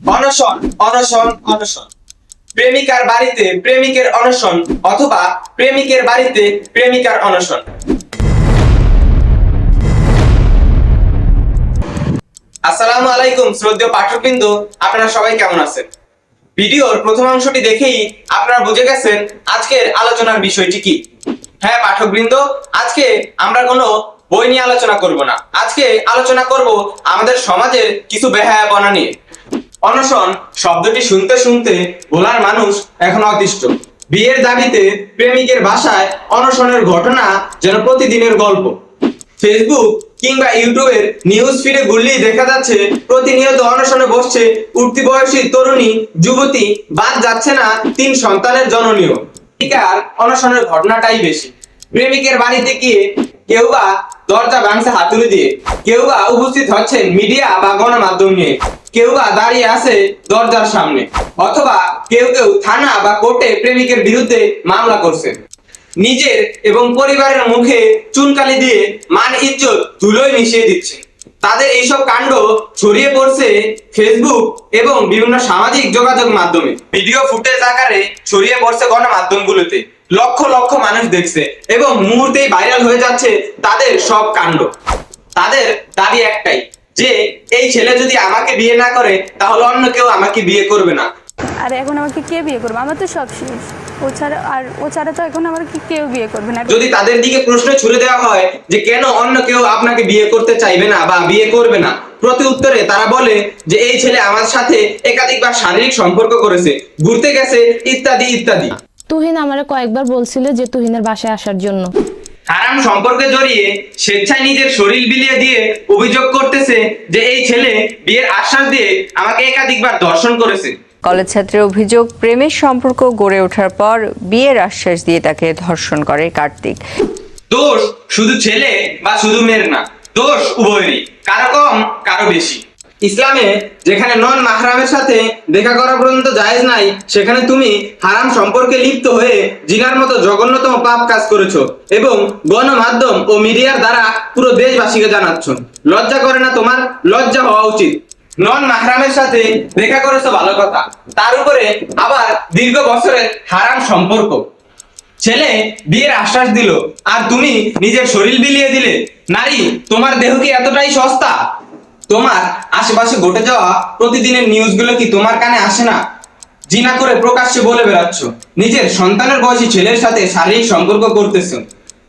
অনশন অনশন অনশন। প্রেমিকার বাড়িতে প্রেমিকের অনশন অথবা প্রেমিকের বাড়িতে প্রেমিকার অনশন। আসসালামু আলাইকুম, শ্রদ্ধেয় পাঠকবৃন্দ, আপনারা সবাই কেমন আছেন? ভিডিওর প্রথম অংশটি দেখেই আপনারা বুঝে গেছেন আজকের আলোচনার বিষয়টি কি। হ্যাঁ পাঠকবৃন্দ, আজকে আমরা কোনো বই নিয়ে আলোচনা করব না। আজকে আলোচনা করব আমাদের সমাজের কিছু বেহায়াপনা নিয়ে। অনশন শব্দটি শুনতে শুনতে ভোলার মানুষ এখন অতিষ্ঠ। বিয়ের দাবিতে প্রেমিকের বাসায় অনশনের ঘটনা যেন প্রতিদিনের গল্প। ফেসবুক কিংবা ইউটিউবের নিউজ ফিডে ঘুরলেই দেখা যাচ্ছে, প্রতিনিয়ত অনশনে বসছে উঠতি বয়সী তরুণী, যুবতী, বাদ যাচ্ছে না তিন সন্তানের জননীয় অনশনের ঘটনাটাই বেশি। প্রেমিকের বাড়িতে গিয়ে কেউ বা দরজা ভাঙছে হাতুড়ি দিয়ে, কেউ বা উপস্থিত হচ্ছেন মিডিয়া বা গণমাধ্যম নিয়ে, কেউ বা দাঁড়িয়ে আছে দরজার সামনে, অথবা কেউ কেউ থানা বা কোর্টে প্রেমিকের বিরুদ্ধে মামলা করছে। নিজের এবং পরিবারের মুখে চুনকালি দিয়ে মান ইজ্জত ধুলোয় মিশিয়ে দিচ্ছে। তাদের এইসব কাণ্ড ছড়িয়ে পড়ছে ফেসবুক এবং বিভিন্ন সামাজিক যোগাযোগ মাধ্যমে। ভিডিও ফুটেজ আকারে ছড়িয়ে পড়ছে গণমাধ্যমগুলোতে। লক্ষ লক্ষ মানুষ দেখছে এবং মুহূর্তেই ভাইরাল হয়ে যাচ্ছে তাদের সব কাণ্ড। তাদের দাবি একটাই যে এই ছেলে যদি আমাকে বিয়ে না করে তাহলে অন্য কেউ আমাকে বিয়ে করবে না। আর এখন আমাকে কে বিয়ে করবে? আমার তো সব শেষ। ও ছাড়া আর ও ছাড়া তো এখন আমাকে কেউ বিয়ে করবে না। যদি তাদের দিকে প্রশ্ন ছুড়ে দেওয়া হয় যে কেন অন্য কেউ আপনাকে বিয়ে করতে চাইবে না বা বিয়ে করবে না প্রতি উত্তরে তারা বলে যে এই ছেলে আমার সাথে একাধিকবার শারীরিক সম্পর্ক করেছে ঘুরতে গেছে ইত্যাদি ইত্যাদি। তুহিন আমার কয়েকবার বলছিল যে তুহিনের বাসায় আসার জন্য। হারাম সম্পর্কে জড়িয়ে স্বেচ্ছায় নিজের শরীর বিলিয়ে দিয়ে অভিযোগ করতেছে যে এই ছেলে বিয়ের আশ্বাস দিয়ে আমাকে একাধিকবার দর্শন করেছে। কলেজ ছাত্রের অভিযোগ প্রেমের সম্পর্ক গড়ে ওঠার পর বিয়ের আশ্বাস দিয়ে তাকে ধর্ষণ করে কার্তিক। দোষ শুধু ছেলে বা শুধু মেয়ের না দোষ উভয়েরই কারও কম কারও বেশি। ইসলামে যেখানে নন মাহরামের সাথে দেখা করা পর্যন্ত জায়েজ নাই, সেখানে তুমি হারাম সম্পর্কে লিপ্ত হয়ে জিনার মতো জঘন্যতম পাপ কাজ করেছ এবং গণমাধ্যম ও মিডিয়ার দ্বারা পুরো দেশবাসীকে জানাচ্ছ। লজ্জা করে না তোমার? লজ্জা হওয়া উচিত। নন মাহরামের সাথে দেখা করেছ ভালো কথা। তার উপরে আবার দীর্ঘ বছরের হারাম সম্পর্ক। ছেলে বিয়ের আশ্বাস দিল, আর তুমি নিজের শরীর বিলিয়ে দিলে। নারী, তোমার দেহ কি এতটাই সস্তা? তোমার আশেপাশে ঘটে যাওয়া প্রতিদিনের নিউজগুলো কি তোমার কানে আসে না? জিনা করে প্রকাশ্যে বলে বেড়াচ্ছ। নিজের সন্তানের বয়সী ছেলের সাথে শারীরিক সম্পর্ক করতেছ।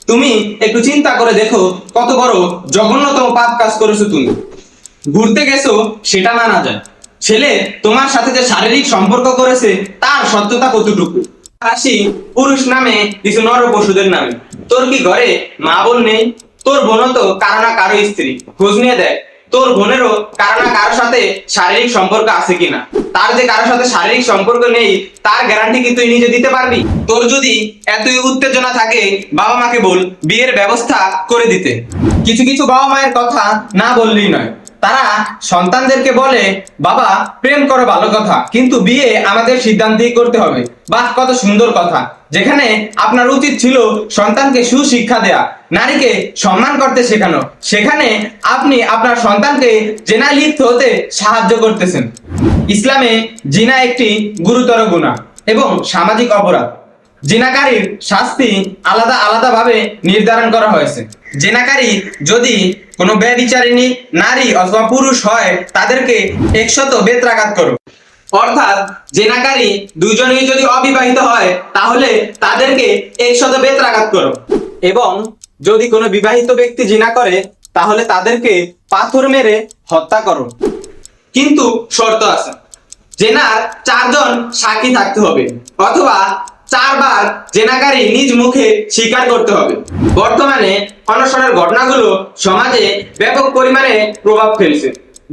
তুমি একটু চিন্তা করে দেখো কত বড় জঘন্যতম পাপ কাজ করেছ তুমি। ঘুরতে গেছো, সেটা মানা যায়। ছেলে তোমার সাথে যে শারীরিক সম্পর্ক করেছে, তার সত্যতা কতটুকু? আসি পুরুষ নামে কিছু নর পশুদের নামে। তোর কি ঘরে মা বোন নেই? তোর বোনও তো কারও না কারও স্ত্রী। খোঁজ নিয়ে দেয় তোর বোনেরও কারও না কারোর সাথে শারীরিক সম্পর্ক আছে কিনা? তার যে কারোর সাথে শারীরিক সম্পর্ক নেই, তার গ্যারান্টি কি তুই নিজে দিতে পারবি? তোর যদি এতই উত্তেজনা থাকে, বাবা মাকে বল বিয়ের ব্যবস্থা করে দিতে। কিছু কিছু বাবা মায়ের কথা না বললেই নয়। তারা সন্তানদেরকে বলে, বাবা, প্রেম করো ভালো কথা, কিন্তু বিয়ে আমাদের সিদ্ধান্তেই করতে হবে। বাহ, কত সুন্দর কথা। যেখানে আপনার উচিত ছিল সন্তানকে সুশিক্ষা দেয়া, নারীকে সম্মান করতে শেখানো। সেখানে আপনি আপনার সন্তানকে জেনা লিপ্ত হতে সাহায্য করতেছেন। ইসলামে জিনা একটি গুরুতর গুণা এবং সামাজিক অপরাধ। জেনাকারীর শাস্তি আলাদা আলাদাভাবে নির্ধারণ করা হয়েছে। জেনাকারী যদি কোনো ব্যবিচারিণী নারী অথবা পুরুষ হয়, তাদেরকে একশত বেত বেত্রাঘাত করো অর্থাৎ জেনাকারী দুজনেই যদি অবিবাহিত হয়, তাহলে তাদেরকে একশত বেত বেত্রাঘাত করো এবং যদি কোনো বিবাহিত ব্যক্তি জিনা করে, তাহলে তাদেরকে পাথর মেরে হত্যা করো কিন্তু শর্ত আছে, জেনার চারজন সাক্ষী থাকতে হবে, অথবা চারবার জেনাকারী নিজ মুখে স্বীকার করতে হবে। বর্তমানে অনশনের ঘটনাগুলো সমাজে ব্যাপক পরিমাণে প্রভাব ফেলছে।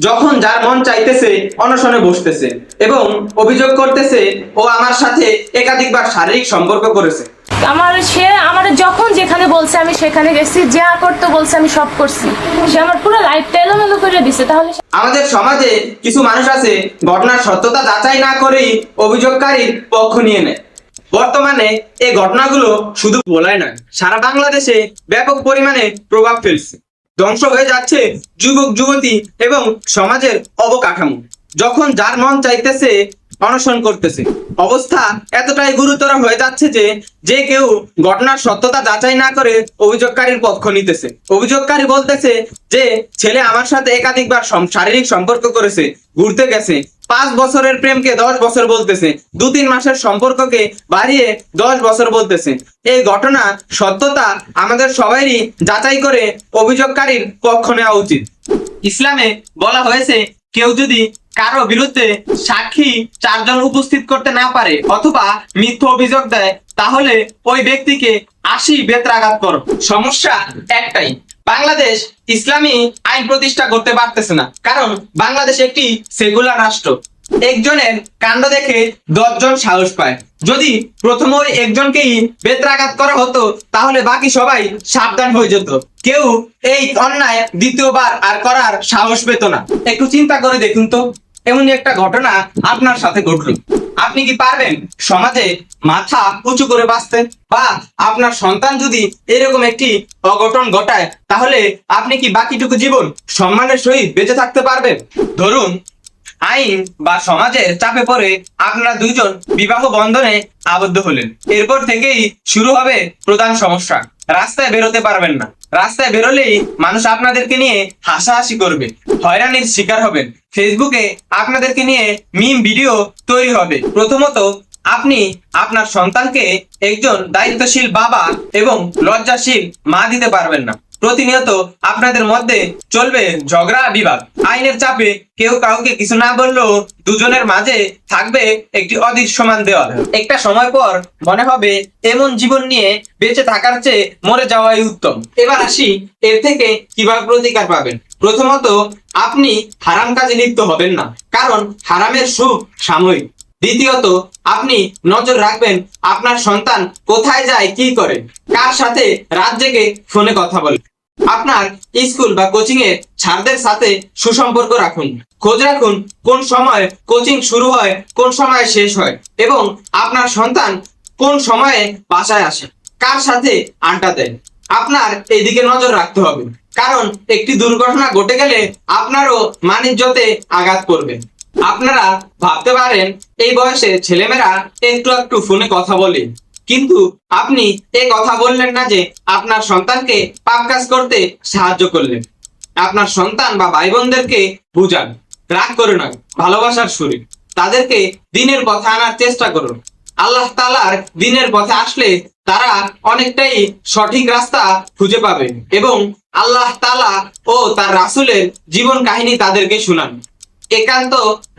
যখন যার মন চাইতেছে অনশনে বসতেছে এবং অভিযোগ করতেছে ও আমার সাথে একাধিকবার শারীরিক সম্পর্ক করেছে। আমার সে আমার যখন যেখানে বলছে আমি সেখানে গেছি যা করতে বলছে আমি সব করছি। সে আমার পুরো লাইফটা এলোমেলো করে দিছে তাহলে আমাদের সমাজে কিছু মানুষ আছে ঘটনার সত্যতা যাচাই না করেই অভিযোগকারীর পক্ষ নিয়ে নেয়। বর্তমানে এই ঘটনাগুলো শুধু বলাই নয়, সারা বাংলাদেশে ব্যাপক পরিমাণে প্রভাব ফেলছে। ধ্বংস হয়ে যাচ্ছে যুবক, যুবতী এবং সমাজের অবকাঠামো, যখন যার মন চাইতেছে অনশন করতেছে। অবস্থা এতটাই গুরুতর হয়ে যাচ্ছে যে যে কেউ ঘটনার সত্যতা যাচাই না করে অভিযোগকারীর পক্ষ নিতেছে। অভিযোগকারী বলতেছে যে, ছেলে আমার সাথে একাধিকবার শারীরিক সম্পর্ক করেছে, ঘুরতে গেছে পাঁচ বছরের প্রেমকে দশ বছর বলতেছে, দু তিন মাসের সম্পর্ককে বাড়িয়ে দশ বছর বলতেছে। এই ঘটনা সত্যতা আমাদের সবাইরই যাচাই করে অভিযোগকারীর পক্ষ নেওয়া উচিত। ইসলামে বলা হয়েছে, কেউ যদি কারও বিরুদ্ধে সাক্ষী চারজন উপস্থিত করতে না পারে অথবা মিথ্যা অভিযোগ দেয়, তাহলে ওই ব্যক্তিকে আশি বেত্রাঘাত করো। সমস্যা একটাই বাংলাদেশ ইসলামী আইন প্রতিষ্ঠা করতে পারতেছে না। কারণ বাংলাদেশ একটি সেকুলার রাষ্ট্র। একজনের কাণ্ড দেখে দশজন সাহস পায়। যদি প্রথম ওই একজনকেই বেত্রাঘাত করা হতো, তাহলে বাকি সবাই সাবধান হয়ে যেত। কেউ এই অন্যায় দ্বিতীয়বার আর করার সাহস পেত না। একটু চিন্তা করে দেখুন তো। এমনই একটা ঘটনা আপনার সাথে ঘটলো। আপনি কি পারবেন সমাজে মাথা উঁচু করে বাঁচতে? বা আপনার সন্তান যদি এরকম একটি অঘটন ঘটায়, তাহলে আপনি কি বাকিটুকু জীবন সম্মানের সহিত বেঁচে থাকতে পারবেন? ধরুন, আইন বা সমাজের চাপে পড়ে আপনারা দুজন বিবাহ বন্ধনে আবদ্ধ হলেন। এরপর থেকেই শুরু হবে প্রধান সমস্যা। রাস্তায় বেরোতে পারবেন না। রাস্তায় বেরোলেই মানুষ আপনাদেরকে নিয়ে হাসাহাসি করবে। হয়রানির শিকার হবেন। ফেসবুকে আপনাদেরকে নিয়ে মিম ভিডিও তৈরি হবে। প্রথমত, আপনি আপনার সন্তানকে একজন দায়িত্বশীল বাবা এবং লজ্জাশীল মা দিতে পারবেন না। প্রতিনিয়ত আপনাদের মধ্যে চলবে ঝগড়া, বিবাদ। আইনের চাপে কেউ কাউকে কিছু না বললেও দুজনের মাঝে থাকবে একটি অদৃশ্যমান দেওয়াল। একটা সময় পর মনে হবে এমন জীবন নিয়ে বেঁচে থাকার চেয়ে মরে যাওয়াই উত্তম। এবার আসি এর থেকে কীভাবে প্রতিকার পাবেন। প্রথমত, আপনি হারাম কাজে লিপ্ত হবেন না, কারণ হারামের সুখ সাময়িক। দ্বিতীয়ত, আপনি নজর রাখবেন আপনার সন্তান কোথায় যায়, কি করে, কার সাথে রাত জেগে ফোনে কথা বলে। আপনার স্কুল বা কোচিং এ ছাত্রদের সাথে সুসম্পর্ক রাখুন। খোঁজ রাখুন কোন সময় কোচিং শুরু হয়, কোন সময় শেষ হয়, এবং আপনার সন্তান কোন সময়ে বাসায় আসে, কার সাথে আড্ডা দেয়। আপনার এইদিকে নজর রাখতে হবে। কারণ একটি দুর্ঘটনা ঘটে গেলে আপনারও মানিজ্যতে আঘাত করবে। আপনারা ভাবতে পারেন, এই বয়সে ছেলেমেয়েরা একটু একটু ফোনে কথা বলে। কিন্তু আপনি এই কথা বললেন না যে আপনার সন্তানকে পাপ কাজ করতে সাহায্য করলেন। আপনার সন্তান বা ভাই বোনদেরকে বুঝান, রাগ করে নয়, ভালোবাসার সুরে। তাদেরকে দিনের পথে আনার চেষ্টা করুন। আল্লাহ তালার দিনের পথে আসলে তারা অনেকটাই সঠিক রাস্তা খুঁজে পাবে এবং আল্লাহ তালা ও তার রাসুলের জীবন কাহিনী তাদেরকে শুনান। একান্ত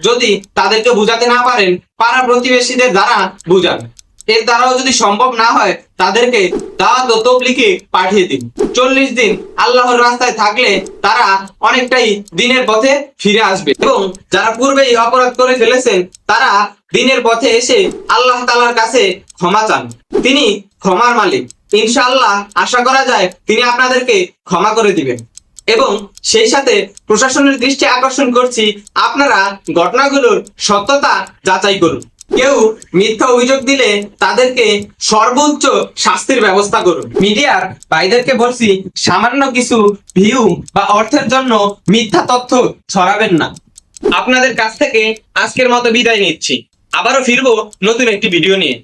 যদি তাদেরকে বুঝাতে না পারেন, পাড়া প্রতিবেশীদের দ্বারা বুঝান। এর দ্বারাও যদি সম্ভব না হয়, তাদেরকে দাওয়াত ও তবলিকে পাঠিয়ে দিন। চল্লিশ দিন আল্লাহর রাস্তায় থাকলে তারা অনেকটাই দিনের পথে ফিরে আসবে। এবং যারা পূর্বেই অপরাধ করে ফেলেছেন, তারা দিনের পথে এসে আল্লাহ তালার কাছে ক্ষমা চান। তিনি ক্ষমার মালিক। ইনশাআল্লাহ আশা করা যায় তিনি আপনাদেরকে ক্ষমা করে দিবেন। এবং সেই সাথে প্রশাসনের দৃষ্টি আকর্ষণ করছি, আপনারা ঘটনাগুলোর সত্যতা যাচাই করুন। কেউ মিথ্যা অভিযোগ দিলে তাদেরকে সর্বোচ্চ শাস্তির ব্যবস্থা করুন। মিডিয়ার ভাইদেরকে বলছি, সামান্য কিছু ভিউ বা অর্থের জন্য মিথ্যা তথ্য ছড়াবেন না। আপনাদের কাছ থেকে আজকের মতো বিদায় নিচ্ছি। আবারও ফিরবো নতুন একটি ভিডিও নিয়ে।